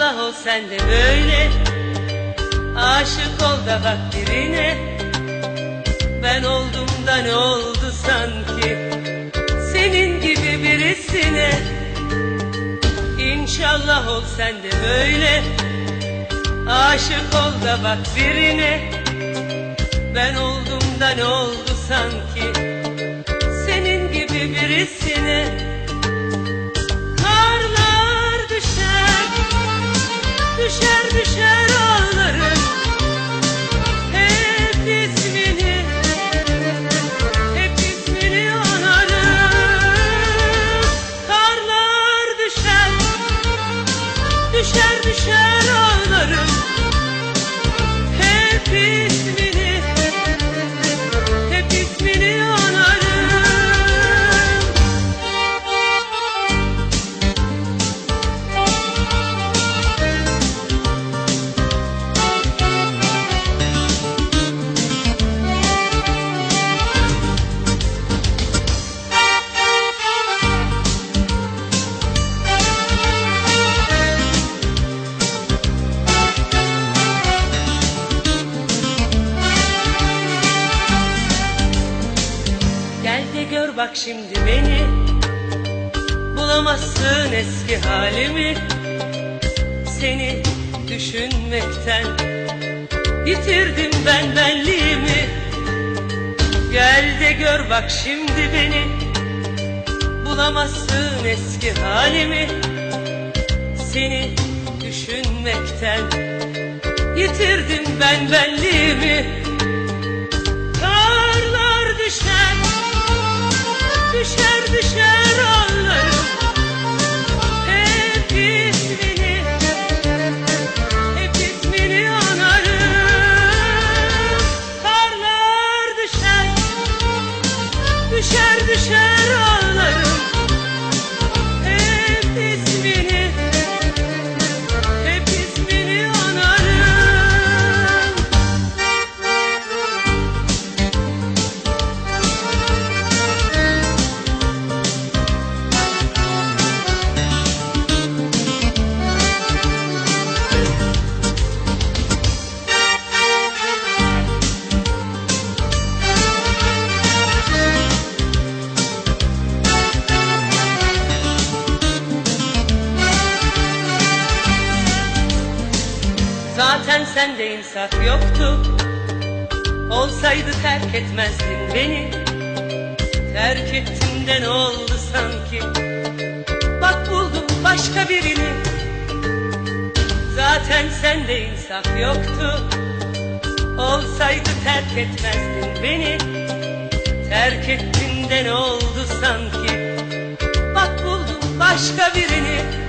ol sen de böyle. Aşık ol da bak birine. Ben oldum da ne oldu sanki? Senin gibi birisine. İnşallah ol sen de böyle. Aşık ol da bak birine. Ben oldum da ne oldu sanki? Senin gibi birisine bak şimdi beni. Bulamazsın eski halimi. Seni düşünmekten Yitirdim ben benliğimi. Gel de gör bak şimdi beni. Bulamazsın eski halimi. Seni düşünmekten Yitirdim ben benliğimi düşer Sende insaf yoktu. Olsaydı terk etmezdin beni. Terk ettin de ne oldu sanki? Bak buldum başka birini. Zaten sende insaf yoktu. Olsaydı terk etmezdin beni. Terk ettin de ne oldu sanki? Bak buldum başka birini